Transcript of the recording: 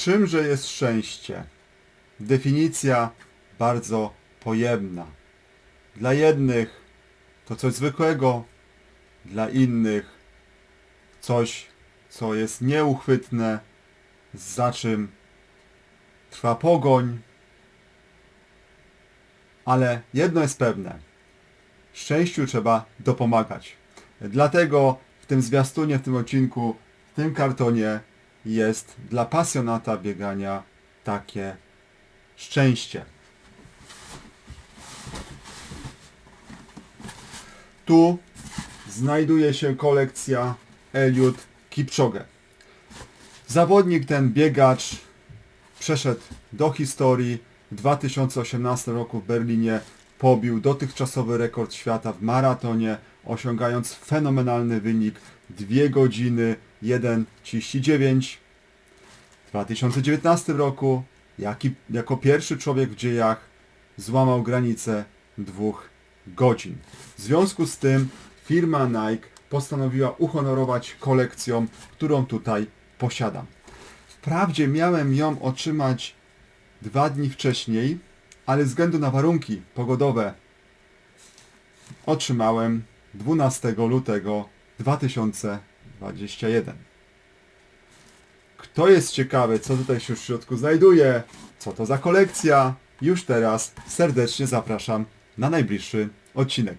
Czymże jest szczęście? Definicja bardzo pojemna. Dla jednych to coś zwykłego, dla innych coś, co jest nieuchwytne, za czym trwa pogoń. Ale jedno jest pewne. Szczęściu trzeba dopomagać. Dlatego w tym zwiastunie, w tym odcinku, w tym kartonie jest dla pasjonata biegania takie szczęście. Tu znajduje się kolekcja Eliud Kipchoge. Zawodnik ten biegacz przeszedł do historii. W 2018 roku w Berlinie pobił dotychczasowy rekord świata w maratonie, osiągając fenomenalny wynik 2 godziny 1.39. W 2019 roku jako pierwszy człowiek w dziejach złamał granicę dwóch godzin. W związku z tym firma Nike postanowiła uhonorować kolekcją, którą tutaj posiadam. Wprawdzie miałem ją otrzymać dwa dni wcześniej, ale ze względu na warunki pogodowe otrzymałem 12 lutego 2021. Kto jest ciekawy, co tutaj się w środku znajduje, co to za kolekcja, już teraz serdecznie zapraszam na najbliższy odcinek.